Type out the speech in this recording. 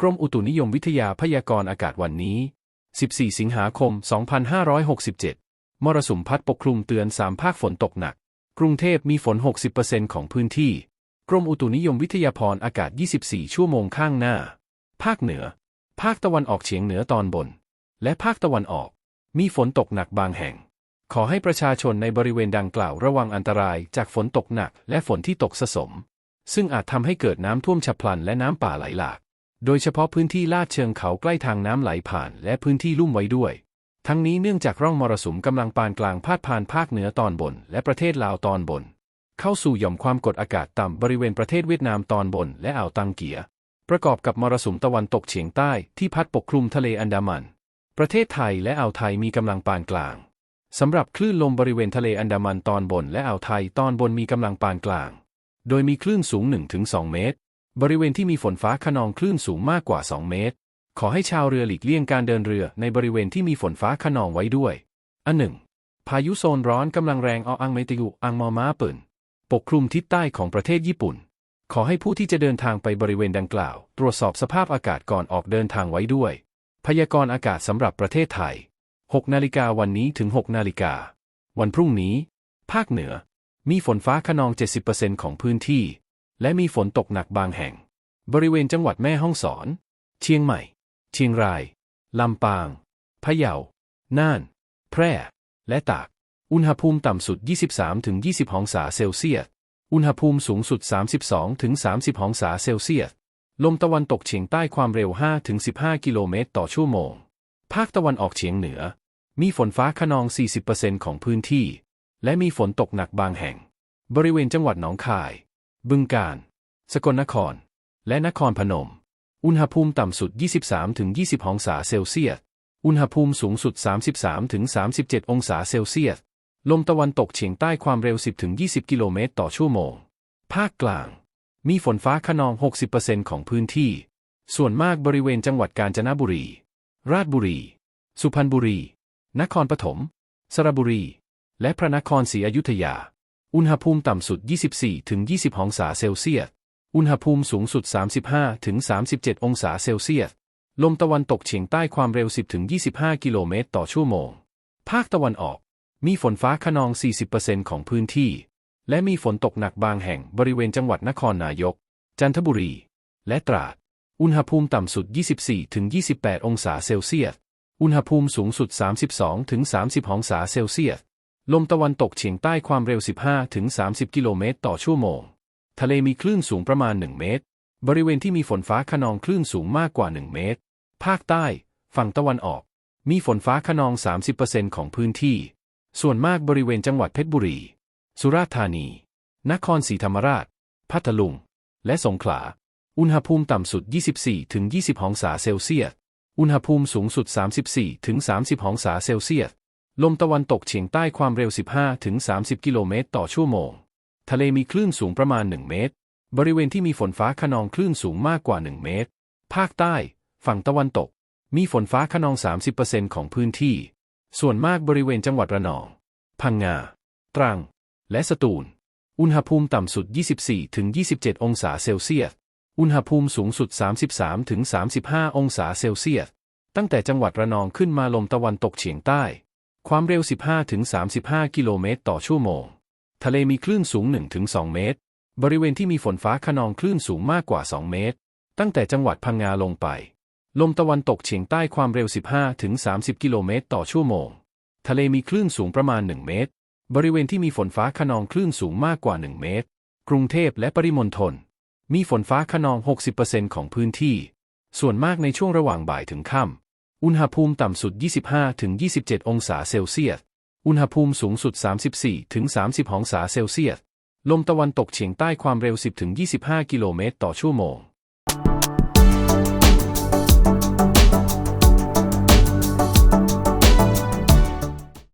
กรมอุตุนิยมวิทยาพยากรณ์อากาศวันนี้ 14 สิงหาคม 2567 มรสุมพัดปกคลุมเตือน3ภาคฝนตกหนัก กรุงเทพมีฝน 60%ของพื้นที่ กรมอุตุนิยมวิทยาพรอากาศ 24 ชั่วโมงข้างหน้า ภาคเหนือ ภาคตะวันออกเฉียงเหนือตอนบน และภาคตะวันออก มีฝนตกหนักบางแห่ง ขอให้ประชาชนในบริเวณดังกล่าวระวังอันตรายจากฝนตกหนักและฝนที่ตกสะสม ซึ่งอาจทำให้เกิดน้ำท่วมฉับพลันและน้ำป่าไหลหลาก โดยเฉพาะพื้นที่ลาดเชิงเขาใกล้ทางน้ำไหลผ่านและพื้นที่ลุ่มไว้ด้วย ทั้งนี้เนื่องจากร่องมรสุมกำลังปานกลางพาดผ่านภาคเหนือตอนบน และประเทศลาวตอนบน เข้าสู่หย่อมความกดอากาศต่ำบริเวณประเทศเวียดนามตอนบนและอ่าวตังเกีย ประกอบกับมรสุมตะวันตกเฉียงใต้ที่พัดปกคลุมทะเลอันดามัน ประเทศไทยและอ่าวไทยมีกำลังปานกลางสำหรับคลื่นลมบริเวณทะเลอันดามันตอนบนและอ่าวไทยตอนบนมีกำลังปานกลาง โดยมีคลื่นสูง 1-2 เมตร บริเวณที่มีฝนฟ้าขนองคลื่นสูงมากกว่า 2 เมตร ขอให้ชาวเรือหลีกเลี่ยงการเดินเรือในบริเวณที่มีฝนฟ้าขนองไว้ด้วย อันหนึ่ง พายุโซนร้อนกำลังแรงออังเมตยุอังมอม้าเปิ่นปกคลุมทิศใต้ของประเทศญี่ปุ่น ขอให้ผู้ที่จะเดินทางไปบริเวณดังกล่าว ตรวจสอบสภาพอากาศก่อนออกเดินทางไว้ด้วย พยากรณ์อากาศสำหรับประเทศไทย 6 นาฬิกาวันนี้ถึง 6 นาฬิกา วันพรุ่งนี้ ภาคเหนือ มีฝนฟ้าขนอง 70%ของพื้นที่ และมีฝนตกหนักบางแห่ง บริเวณจังหวัดแม่ฮ่องสอน เชียงใหม่ เชียงราย ลำปาง พะเยา น่าน แพร่ และตาก อุณหภูมิต่ำสุด 23-20 องศาเซลเซียส อุณหภูมิสูงสุด 32-30 องศาเซลเซียส ลมตะวันตกเฉียงใต้ความเร็ว 5-15 กิโลเมตรต่อชั่วโมง ภาคตะวันออกเฉียงเหนือ มีฝนฟ้าขนอง 40%ของพื้นที่ และมีฝนตกหนักบางแห่ง บริเวณจังหวัดหนองคาย บึงกาฬสกลนคร และนครพนม อุณหภูมิต่ำสุด 23-20 องศาเซลเซียส อุณหภูมิสูงสุด 33-37 องศาเซลเซียส ลมตะวันตกเฉียงใต้ความเร็ว 10-20 กิโลเมตรต่อชั่วโมง ภาคกลาง มีฝนฟ้าขนอง 60%ของพื้นที่ ส่วนมากบริเวณจังหวัดกาญจนบุรี ราชบุรี สุพรรณบุรี นครปฐม สระบุรี และพระนครศรีอยุธยา อุณหภูมิต่ำสุด 24-20 องศาเซลเซียส อุณหภูมิสูงสุด 35-37 องศาเซลเซียส ลมตะวันตกเฉียงใต้ความเร็ว 10-25 กิโลเมตรต่อชั่วโมง ภาคตะวันออก มีฝนฟ้าขนอง 40%ของพื้นที่ และมีฝนตกหนักบางแห่งบริเวณจังหวัดนครนายก จันทบุรี และตราด อุณหภูมิต่ำสุด 24-28 องศาเซลเซียส อุณหภูมิสูงสุด 32-30 องศาเซลเซียส ลมตะวันตกเฉียงใต้ความเร็ว 15-30กิโลเมตรต่อชั่วโมง ทะเลมีคลื่นสูงประมาณ 1 เมตร บริเวณที่มีฝนฟ้าขนองคลื่นสูงมากกว่า 1 เมตร ภาคใต้ ฝั่งตะวันออก มีฝนฟ้าขนอง 30%ของพื้นที่ ส่วนมากบริเวณจังหวัดเพชรบุรี สุราษฎร์ธานี นครศรีธรรมราช พัทลุง และสงขลา อุณหภูมิต่ำสุด 24-20 องศาเซลเซียส อุณหภูมิสูงสุด 34-30 องศาเซลเซียส ลมตะวันตกเฉียงใต้ความเร็ว 15-30กิโลเมตรต่อชั่วโมง ทะเลมีคลื่นสูงประมาณ 1 เมตร บริเวณที่มีฝนฟ้าขนองคลื่นสูงมากกว่า 1 เมตร ภาคใต้ ฝั่งตะวันตก มีฝนฟ้าขนอง 30%ของพื้นที่ ส่วนมากบริเวณจังหวัดระนอง พังงา ตรัง และสตูล อุณหภูมิต่ำสุด 24-27 องศาเซลเซียส อุณหภูมิสูงสุด 33-35 องศาเซลเซียส ตั้งแต่จังหวัดระนองขึ้นมาลมตะวันตกเฉียงใต้ ความเร็ว 15-35 กิโลเมตรต่อชั่วโมง ทะเลมีคลื่นสูง 1-2 เมตร บริเวณที่มีฝนฟ้าขนองคลื่นสูงมากกว่า 2 เมตร ตั้งแต่จังหวัดพังงาลงไป ลมตะวันตกเฉียงใต้ความเร็ว 15-30 กิโลเมตรต่อชั่วโมง ทะเลมีคลื่นสูงประมาณ 1 เมตร บริเวณที่มีฝนฟ้าขนองคลื่นสูงมากกว่า 1 เมตร กรุงเทพและปริมณฑล มีฝนฟ้าขนอง 60%ของพื้นที่ ส่วนมากในช่วงระหว่างบ่ายถึงค่ำ อุณหภูมิต่ำสุด 25-27 องศาเซลเซียส อุณหภูมิสูงสุด 34-30 องศาเซลเซียส ลมตะวันตกเฉียงใต้ความเร็ว 10-25 กิโลเมตรต่อชั่วโมง